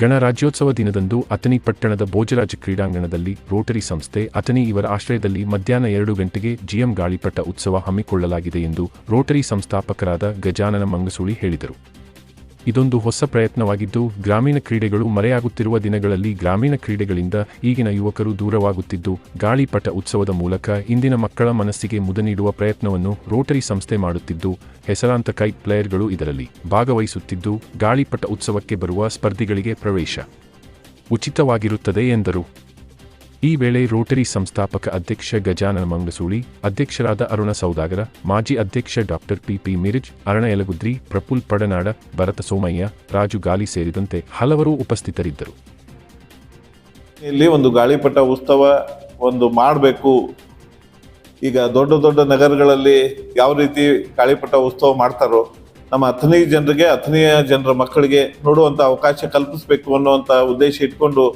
ಗಣರಾಜ್ಯೋತ್ಸವ ದಿನದಂದು ಅಥಣಿ ಪಟ್ಟಣದ ಭೋಜರಾಜ ಕ್ರೀಡಾಂಗಣದಲ್ಲಿ ರೋಟರಿ ಸಂಸ್ಥೆ, ಅಥಣಿ ಇವರ ಆಶ್ರಯದಲ್ಲಿ ಮಧ್ಯಾಹ್ನ ಎರಡು ಗಂಟೆಗೆ ಜಿಎಂ ಗಾಳಿಪಟ ಉತ್ಸವ ಹಮ್ಮಿಕೊಳ್ಳಲಾಗಿದೆ ಎಂದು ರೋಟರಿ ಸಂಸ್ಥಾಪಕರಾದ ಗಜಾನನ ಮಂಗಸೂಳಿ ಹೇಳಿದರು. ಇದೊಂದು ಹೊಸ ಪ್ರಯತ್ನವಾಗಿದ್ದು, ಗ್ರಾಮೀಣ ಕ್ರೀಡೆಗಳು ಮರೆಯಾಗುತ್ತಿರುವ ದಿನಗಳಲ್ಲಿ ಗ್ರಾಮೀಣ ಕ್ರೀಡೆಗಳಿಂದ ಈಗಿನ ಯುವಕರು ದೂರವಾಗುತ್ತಿದ್ದು, ಗಾಳಿಪಟ ಉತ್ಸವದ ಮೂಲಕ ಇಂದಿನ ಮಕ್ಕಳ ಮನಸ್ಸಿಗೆ ಮುದ ನೀಡುವ ಪ್ರಯತ್ನವನ್ನು ರೋಟರಿ ಸಂಸ್ಥೆ ಮಾಡುತ್ತಿದ್ದು, ಹೆಸರಾಂತ ಕೈ ಪ್ಲೇಯರ್ಗಳು ಇದರಲ್ಲಿ ಭಾಗವಹಿಸುತ್ತಿದ್ದು, ಗಾಳಿಪಟ ಉತ್ಸವಕ್ಕೆ ಬರುವ ಸ್ಪರ್ಧಿಗಳಿಗೆ ಪ್ರವೇಶ ಉಚಿತವಾಗಿರುತ್ತದೆ ಎಂದರು. ಈ ವೇಳೆ ರೋಟರಿ ಸಂಸ್ಥಾಪಕ ಅಧ್ಯಕ್ಷ ಗಜಾನನ ಮಂಗಸೂಳಿ, ಅಧ್ಯಕ್ಷರಾದ ಅರುಣ ಸೌದಾಗರ, ಮಾಜಿ ಅಧ್ಯಕ್ಷ doctor P P Miraj Arana Yalagudri Praful Padanad, Bharat Somayya, Raju Gali ಸೇರಿದಂತೆ ಹಲವರು ಉಪಸ್ಥಿತರಿದ್ದರು. ಇಲ್ಲಿ ಒಂದು ಗಾಳಿಪಟ ಉತ್ಸವ ಒಂದು ಮಾಡಬೇಕು. ಈಗ ದೊಡ್ಡ ದೊಡ್ಡ ನಗರಗಳಲ್ಲಿ ಯಾವ ರೀತಿ ಗಾಳಿಪಟ ಉತ್ಸವ ಮಾಡ್ತಾರೋ, ನಮ್ಮ ಅಥನಿ ಜನರಿಗೆ ಅಥನಿಯ ಜನರ ಮಕ್ಕಳಿಗೆ ನೋಡುವಂಥ ಅವಕಾಶ ಕಲ್ಪಿಸಬೇಕು ಅನ್ನುವಂಥ ಉದ್ದೇಶ ಇಟ್ಕೊಂಡು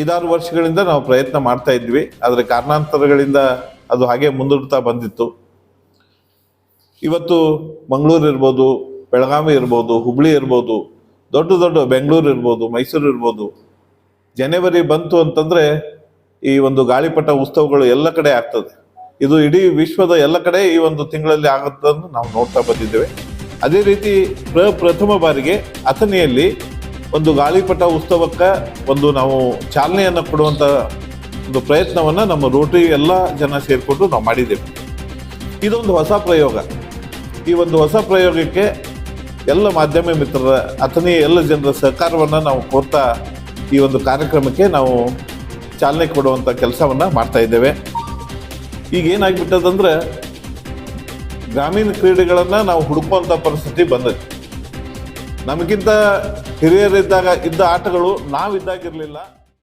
ಐದಾರು ವರ್ಷಗಳಿಂದ ನಾವು ಪ್ರಯತ್ನ ಮಾಡ್ತಾ ಇದ್ವಿ. ಆದರೆ ಕಾರಣಾಂತರಗಳಿಂದ ಅದು ಹಾಗೆ ಮುಂದೂಡ್ತಾ ಬಂದಿತ್ತು. ಇವತ್ತು ಮಂಗಳೂರು ಇರ್ಬೋದು, ಬೆಳಗಾವಿ ಇರ್ಬೋದು, ಹುಬ್ಳಿ ಇರ್ಬೋದು, ದೊಡ್ಡ ದೊಡ್ಡ ಬೆಂಗಳೂರು ಇರ್ಬೋದು, ಮೈಸೂರು ಇರ್ಬೋದು, ಜನವರಿ ಬಂತು ಅಂತಂದರೆ ಈ ಒಂದು ಗಾಳಿಪಟ ಉತ್ಸವಗಳು ಎಲ್ಲ ಕಡೆ ಆಗ್ತದೆ. ಇದು ಇಡೀ ವಿಶ್ವದ ಎಲ್ಲ ಕಡೆ ಈ ಒಂದು ತಿಂಗಳಲ್ಲಿ ಆಗುತ್ತನ್ನು ನಾವು ನೋಡ್ತಾ ಬಂದಿದ್ದೇವೆ. ಅದೇ ರೀತಿ ಪ್ರ, ಪ್ರಥಮ ಬಾರಿಗೆ ಅಥಣಿಯಲ್ಲಿ ಒಂದು ಗಾಳಿಪಟ ಉತ್ಸವಕ್ಕೆ ಒಂದು ನಾವು ಚಾಲನೆಯನ್ನು ಕೊಡುವಂಥ ಒಂದು ಪ್ರಯತ್ನವನ್ನು ನಮ್ಮ ರೋಟರಿ ಎಲ್ಲ ಜನ ಸೇರಿಕೊಂಡು ನಾವು ಮಾಡಿದ್ದೇವೆ. ಇದೊಂದು ಹೊಸ ಪ್ರಯೋಗ. ಈ ಒಂದು ಹೊಸ ಪ್ರಯೋಗಕ್ಕೆ ಎಲ್ಲ ಮಾಧ್ಯಮ ಮಿತ್ರರ ಅಥನೇ ಎಲ್ಲ ಜನರ ಸಹಕಾರವನ್ನು ನಾವು ಕೊಡ್ತಾ ಈ ಒಂದು ಕಾರ್ಯಕ್ರಮಕ್ಕೆ ನಾವು ಚಾಲನೆ ಕೊಡುವಂಥ ಕೆಲಸವನ್ನು ಮಾಡ್ತಾ ಇದ್ದೇವೆ. ಈಗ ಏನಾಗಿಬಿಟ್ಟದಂದ್ರೆ, ಗ್ರಾಮೀಣ ಕ್ರೀಡೆಗಳನ್ನು ನಾವು ಹುಡುಕುವಂಥ ಪರಿಸ್ಥಿತಿ ಬಂದೈತೆ ನಮಗಿಂತ ಹಿರಿಯರಿದ್ದಾಗ ಇದ್ದ ಆಟಗಳು ನಾವಿದ್ದಾಗಿರಲಿಲ್ಲ.